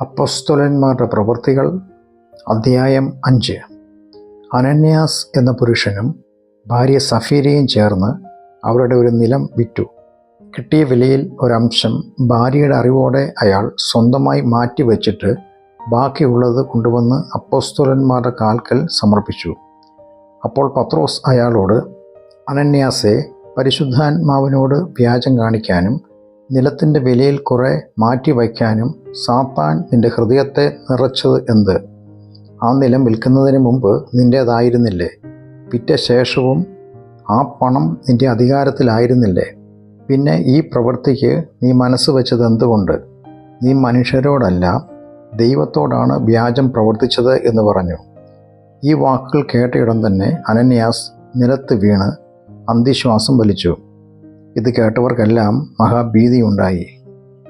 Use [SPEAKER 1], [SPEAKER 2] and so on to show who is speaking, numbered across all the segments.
[SPEAKER 1] അപ്പസ്തോലന്മാരുടെ പ്രവൃത്തികൾ അധ്യായം അഞ്ച്. അനന്യാസ് എന്ന പുരുഷനും ഭാര്യ സഫീരയും ചേർന്ന് അവരുടെ ഒരു നിലം വിറ്റു. കിട്ടിയ വിലയിൽ ഒരംശം ഭാര്യയുടെ അറിവോടെ അയാൾ സ്വന്തമായി മാറ്റിവെച്ചിട്ട് ബാക്കിയുള്ളത് കൊണ്ടുവന്ന് അപ്പോസ്തോലന്മാരുടെ കാൽക്കൽ സമർപ്പിച്ചു. അപ്പോൾ പത്രോസ് അയാളോട് അനന്യാസെ പരിശുദ്ധാത്മാവിനോട് വ്യാജം കാണിക്കാനും നിലത്തിന്റെ വിലയിൽ കുറേ മാറ്റി വയ്ക്കാനും സാത്താൻ നിന്റെ ഹൃദയത്തെ നിറച്ചത് എന്ത്? ആ നിലം വിൽക്കുന്നതിന് മുമ്പ് നിന്റേതായിരുന്നില്ലേ പിറ്റ ശേഷവും ആ പണം നിന്റെ അധികാരത്തിലായിരുന്നില്ലേ? പിന്നെ ഈ പ്രവൃത്തിക്ക് നീ മനസ്സ് വെച്ചത് എന്തുകൊണ്ട്? നീ മനുഷ്യരോടല്ല ദൈവത്തോടാണ് വ്യാജം പ്രവർത്തിച്ചത് എന്ന് പറഞ്ഞു. ഈ വാക്കുകൾ കേട്ടയിടം തന്നെ അനന്യാസ് നിലത്ത് വീണ് അന്തിശ്വാസം വലിച്ചു. ഇത് കേട്ടവർക്കെല്ലാം മഹാഭീതിയുണ്ടായി.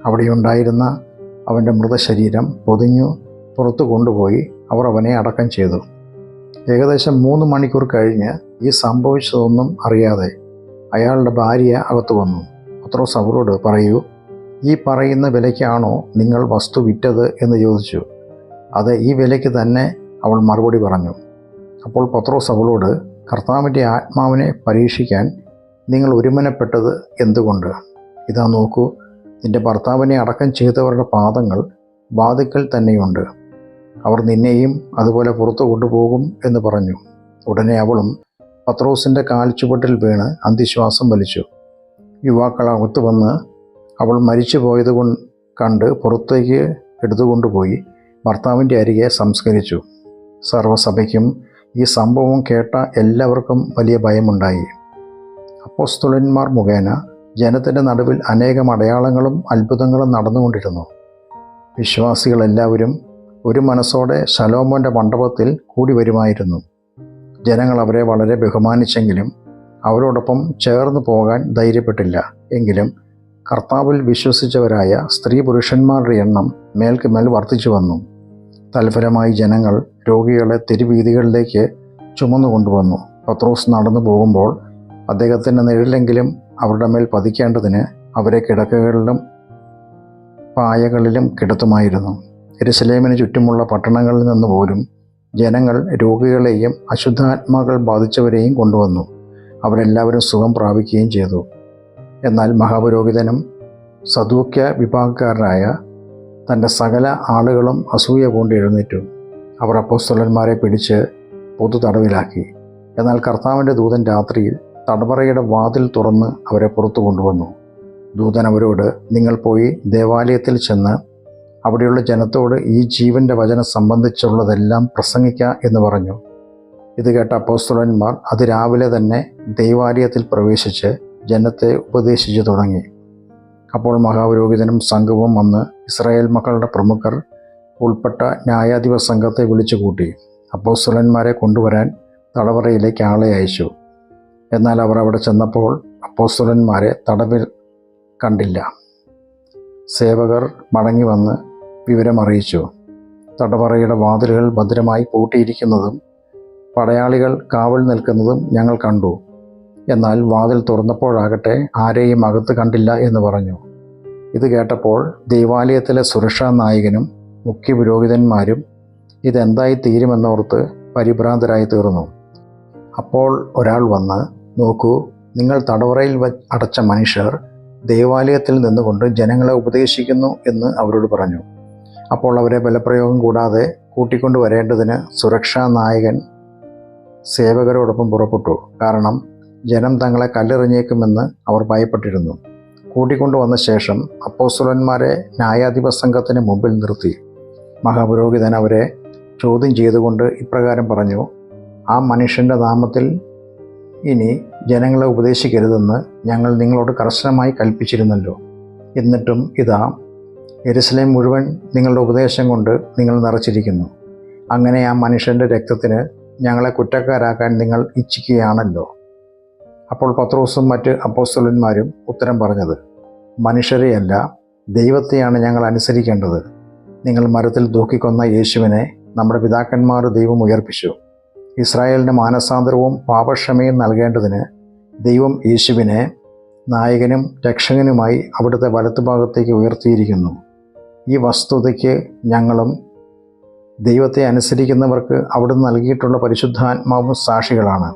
[SPEAKER 1] അവിടെയുണ്ടായിരുന്ന അവന്റെ മൃതശരീരം പൊതിഞ്ഞു പുറത്തു കൊണ്ടുപോയി അവർ അവനെ അടക്കം ചെയ്തു. ഏകദേശം മൂന്ന് മണിക്കൂർ കഴിഞ്ഞ് ഈ സംഭവിച്ചതൊന്നും അറിയാതെ അയാളുടെ ഭാര്യ അകത്തു വന്നു. പത്രോസ് അവരോട് പറയൂ ഈ പറയുന്ന വിലയ്ക്കാണോ നിങ്ങൾ വസ്തു വിറ്റത് എന്ന് ചോദിച്ചു. അത് ഈ വിലയ്ക്ക് തന്നെ അവൾ മറുപടി പറഞ്ഞു. അപ്പോൾ പത്രോസ് അവളോട് കർത്താവിന്റെ ആത്മാവിനെ പരീക്ഷിക്കാൻ നിങ്ങൾ ഒരുമനപ്പെട്ടത് എന്തുകൊണ്ട്? ഇതാ നോക്കൂ നിന്റെ ഭർത്താവിനെ അടക്കം ചെയ്തവരുടെ പാദങ്ങൾ വാതിക്കൽ തന്നെയുണ്ട്. അവർ നിന്നെയും അതുപോലെ പുറത്തു കൊണ്ടുപോകും എന്ന് പറഞ്ഞു. ഉടനെ അവളും പത്രോസിന്റെ കാൽച്ചുവട്ടിൽ വീണ് അന്തിശ്വാസം വലിച്ചു. യുവാക്കൾ അകത്ത് വന്ന് അവൾ മരിച്ചു പോയത് കൊണ്ട് പുറത്തേക്ക് എടുത്തുകൊണ്ടുപോയി ഭർത്താവിന്റെ അരികെ സംസ്കരിച്ചു. സർവസഭയ്ക്കും ഈ സംഭവം കേട്ട എല്ലാവർക്കും വലിയ ഭയമുണ്ടായി. അപ്പോസ്തുലന്മാർ മുഖേന ജനത്തിന്റെ നടുവിൽ അനേകം അടയാളങ്ങളും അത്ഭുതങ്ങളും നടന്നുകൊണ്ടിരുന്നു. വിശ്വാസികളെല്ലാവരും ഒരു മനസ്സോടെ ശലോമോന്റെ മണ്ഡപത്തിൽ കൂടി വരുമായിരുന്നു. ജനങ്ങൾ അവരെ വളരെ ബഹുമാനിച്ചെങ്കിലും അവരോടൊപ്പം ചേർന്ന് പോകാൻ ധൈര്യപ്പെട്ടില്ല. എങ്കിലും കർത്താവിൽ വിശ്വസിച്ചവരായ സ്ത്രീ പുരുഷന്മാരുടെ എണ്ണം മേൽക്ക് മേൽ വർദ്ധിച്ചു വന്നു. തൽഫലമായി ജനങ്ങൾ രോഗികളെ തെരുവീതികളിലേക്ക് ചുമന്നു കൊണ്ടുവന്നു പത്രോസ് നടന്നു പോകുമ്പോൾ അദ്ദേഹത്തിന്റെ നിഴലെങ്കിലും അവരുടെ മേൽ പതിക്കേണ്ടതിന് അവരെ കിടക്കകളിലും പായകളിലും കിടത്തുമായിരുന്നു. എരുസലേമിന് ചുറ്റുമുള്ള പട്ടണങ്ങളിൽ നിന്ന് പോലും ജനങ്ങൾ രോഗികളെയും അശുദ്ധാത്മാക്കൾ ബാധിച്ചവരെയും കൊണ്ടുവന്നു. അവരെല്ലാവരും സുഖം പ്രാപിക്കുകയും ചെയ്തു. എന്നാൽ മഹാപുരോഹിതനും സദൂക്യ വിഭാഗക്കാരനായ തന്റെ സകല ആളുകളും അസൂയ കൊണ്ട് എഴുന്നേറ്റു. അവർ അപ്പോസ്തലന്മാരെ പിടിച്ച് പൊതു തടവിലാക്കി. എന്നാൽ കർത്താവിന്റെ ദൂതൻ രാത്രിയിൽ തടവറയുടെ വാതിൽ തുറന്ന് അവരെ പുറത്തു കൊണ്ടുവന്നു. ദൂതൻ അവരോട് നിങ്ങൾ പോയി ദേവാലയത്തിൽ ചെന്ന് അവിടെയുള്ള ജനത്തോട് ഈ ജീവന്റെ വചനം സംബന്ധിച്ചുള്ളതെല്ലാം പ്രസംഗിക്കുക എന്ന് പറഞ്ഞു. ഇത് കേട്ട അപ്പോസ്തലന്മാർ അതിരാവിലെ തന്നെ ദൈവാലയത്തിൽ പ്രവേശിച്ച് ജനത്തെ ഉപദേശിച്ചു തുടങ്ങി. അപ്പോൾ മഹാപുരോഹിതനും സംഘവും വന്ന് ഇസ്രായേൽ മക്കളുടെ പ്രമുഖർ ഉൾപ്പെട്ട ന്യായാധിപ സംഘത്തെ വിളിച്ചു കൂട്ടി അപ്പോസ്തുലന്മാരെ കൊണ്ടുവരാൻ തടവറയിലേക്ക് ആളെ അയച്ചു. എന്നാൽ അവർ അവിടെ ചെന്നപ്പോൾ അപ്പോസ്തലന്മാരെ തടവിൽ കണ്ടില്ല. സേവകർ മടങ്ങി വന്ന് വിവരമറിയിച്ചു. തടവറയുടെ വാതിലുകൾ ഭദ്രമായി പൂട്ടിയിരിക്കുന്നതും പടയാളികൾ കാവൽ നിൽക്കുന്നതും ഞങ്ങൾ കണ്ടു. എന്നാൽ വാതിൽ തുറന്നപ്പോഴാകട്ടെ ആരെയും അകത്ത് കണ്ടില്ല എന്ന് പറഞ്ഞു. ഇത് കേട്ടപ്പോൾ ദേവാലയത്തിലെ സുരക്ഷാ നായകനും മുഖ്യ പുരോഹിതന്മാരും ഇതെന്തായി തീരുമെന്നോർത്ത് പരിഭ്രാന്തരായി തീർന്നു അപ്പോൾ ഒരാൾ വന്ന് നോക്കൂ നിങ്ങൾ തടവറയിൽ അടച്ച മനുഷ്യർ ദേവാലയത്തിൽ നിന്നുകൊണ്ട് ജനങ്ങളെ ഉപദേശിക്കുന്നു എന്ന് അവരോട് പറഞ്ഞു. അപ്പോൾ അവരെ ബലപ്രയോഗം കൂടാതെ കൂട്ടിക്കൊണ്ടു വരേണ്ടതിന് സുരക്ഷാ നായകൻ സേവകരോടൊപ്പം പുറപ്പെട്ടു. കാരണം ജനം തങ്ങളെ കല്ലെറിഞ്ഞേക്കുമെന്ന് അവർ ഭയപ്പെട്ടിരുന്നു. കൂട്ടിക്കൊണ്ടുവന്ന ശേഷം അപ്പോസുലന്മാരെ ന്യായാധിപ സംഘത്തിന് മുമ്പിൽ നിർത്തി. മഹാപുരോഹിതൻ അവരെ ചോദ്യം ചെയ്തുകൊണ്ട് ഇപ്രകാരം പറഞ്ഞു ആ മനുഷ്യന്റെ നാമത്തിൽ ഇനി ജനങ്ങളെ ഉപദേശിക്കരുതെന്ന് ഞങ്ങൾ നിങ്ങളോട് കർശനമായി കൽപ്പിച്ചിരുന്നല്ലോ. എന്നിട്ടും ഇതാ എരുസലേം മുഴുവൻ നിങ്ങളുടെ ഉപദേശം കൊണ്ട് നിങ്ങൾ നിറച്ചിരിക്കുന്നു. അങ്ങനെ ആ മനുഷ്യന്റെ രക്തത്തിന് ഞങ്ങളെ കുറ്റക്കാരാക്കാൻ നിങ്ങൾ ഇച്ഛിക്കുകയാണല്ലോ. അപ്പോൾ പത്രോസും മറ്റ് അപ്പോസ്തലന്മാരും ഉത്തരം പറഞ്ഞത് മനുഷ്യരെയല്ല ദൈവത്തെയാണ് ഞങ്ങൾ അനുസരിക്കേണ്ടത്. നിങ്ങൾ മരത്തിൽ തൂക്കിക്കൊന്ന യേശുവിനെ നമ്മുടെ പിതാക്കന്മാർ ദൈവം ഉയർപ്പിച്ചു. ഇസ്രായേലിന് മാനസാന്തരവും പാപക്ഷമയും നൽകേണ്ടതിന് ദൈവം യേശുവിനെ നായകനും രക്ഷകനുമായി അവിടുത്തെ വലത്തുഭാഗത്തേക്ക് ഉയർത്തിയിരിക്കുന്നു. ഈ വസ്തുതയ്ക്ക് ഞങ്ങളും ദൈവത്തെ അനുസരിക്കുന്നവർക്ക് അവിടുന്ന് നൽകിയിട്ടുള്ള പരിശുദ്ധാത്മാവും സാക്ഷികളാണ്.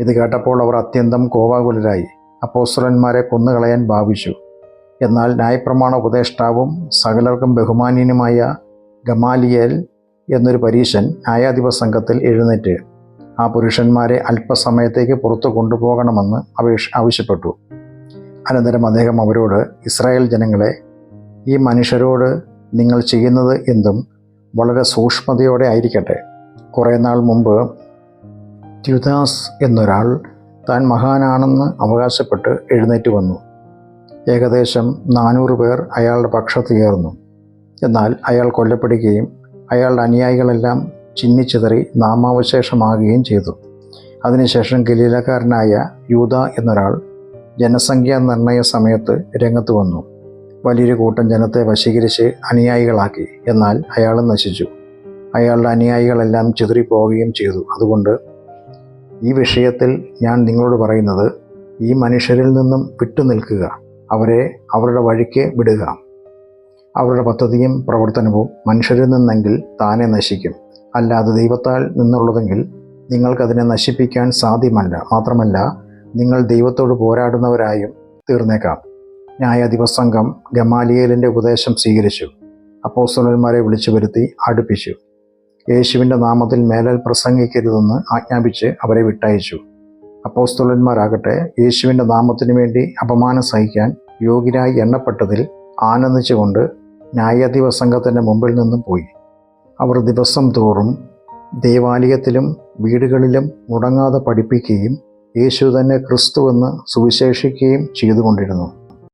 [SPEAKER 1] ഇത് കേട്ടപ്പോൾ അവർ അത്യന്തം കോപാകുലരായി. അപ്പോസ്തലന്മാരെ കൊന്നുകളയാൻ ഭാവിച്ചു. എന്നാൽ ന്യായപ്രമാണ ഉപദേഷ്ടാവും സകലർക്കും ബഹുമാനീയനുമായ ഗമാലിയേൽ എന്നൊരു പരീശൻ ന്യായാധിപ സംഘത്തിൽ എഴുന്നേറ്റ് ആ പുരുഷന്മാരെ അല്പസമയത്തേക്ക് പുറത്തു കൊണ്ടുപോകണമെന്ന് അപേക്ഷ ആവശ്യപ്പെട്ടു. അനന്തരം അദ്ദേഹം അവരോട് ഇസ്രായേൽ ജനങ്ങളെ ഈ മനുഷ്യരോട് നിങ്ങൾ ചെയ്യുന്നത് എന്തും വളരെ സൂക്ഷ്മതയോടെ ആയിരിക്കട്ടെ. കുറേ നാൾ മുമ്പ് ദ്യുദാസ് എന്നൊരാൾ താൻ മഹാനാണെന്ന് അവകാശപ്പെട്ട് എഴുന്നേറ്റ് വന്നു. ഏകദേശം നാനൂറ് പേർ അയാളുടെ പക്ഷത്ത് ചേർന്നു. എന്നാൽ അയാൾ കൊല്ലപ്പെടുകയും അയാളുടെ അനുയായികളെല്ലാം ചിന്നിച്ചിതറി നാമാവശേഷമാകുകയും ചെയ്തു. അതിനുശേഷം ഗലീലക്കാരനായ യൂത എന്നൊരാൾ ജനസംഖ്യാ നിർണയ സമയത്ത് രംഗത്ത് വന്നു. വലിയൊരു കൂട്ടം ജനത്തെ വശീകരിച്ച് അനുയായികളാക്കി. എന്നാൽ അയാൾ നശിച്ചു. അയാളുടെ അനുയായികളെല്ലാം ചിതറിപ്പോവുകയും ചെയ്തു. അതുകൊണ്ട് ഈ വിഷയത്തിൽ ഞാൻ നിങ്ങളോട് പറയുന്നത് ഈ മനുഷ്യരിൽ നിന്നും വിട്ടുനിൽക്കുക. അവരെ അവരുടെ വഴിക്ക് വിടുക. അവരുടെ പദ്ധതിയും പ്രവർത്തനവും മനുഷ്യരിൽ നിന്നെങ്കിൽ താനെ നശിക്കും. അല്ലാതെ ദൈവത്താൽ നിന്നുള്ളതെങ്കിൽ നിങ്ങൾക്കതിനെ നശിപ്പിക്കാൻ സാധ്യമല്ല. മാത്രമല്ല നിങ്ങൾ ദൈവത്തോട് പോരാടുന്നവരായും തീർന്നേക്കാം. ന്യായാധിപ സംഘം ഗമാലിയേലിന്റെ ഉപദേശം സ്വീകരിച്ചു. അപ്പോസ്തലന്മാരെ വിളിച്ചു വരുത്തി അടുപ്പിച്ചു. യേശുവിന്റെ നാമത്തിൽ മേലൽ പ്രസംഗിക്കരുതെന്ന് ആജ്ഞാപിച്ച് അവരെ വിട്ടയച്ചു. അപ്പോസ്തലന്മാരാകട്ടെ യേശുവിന്റെ നാമത്തിനു വേണ്ടി അപമാനം സഹിക്കാൻ യോഗ്യരായി എണ്ണപ്പെട്ടതിൽ ആനന്ദിച്ചുകൊണ്ട് ന്യായാധിപ സംഘത്തിന്റെ മുമ്പിൽ നിന്നും പോയി. അവർ ദിവസം തോറും ദേവാലയത്തിലും വീടുകളിലും മുടങ്ങാതെ പഠിപ്പിക്കുകയും യേശു തന്നെ ക്രിസ്തുവെന്ന് സുവിശേഷിക്കുകയും ചെയ്തുകൊണ്ടിരുന്നു.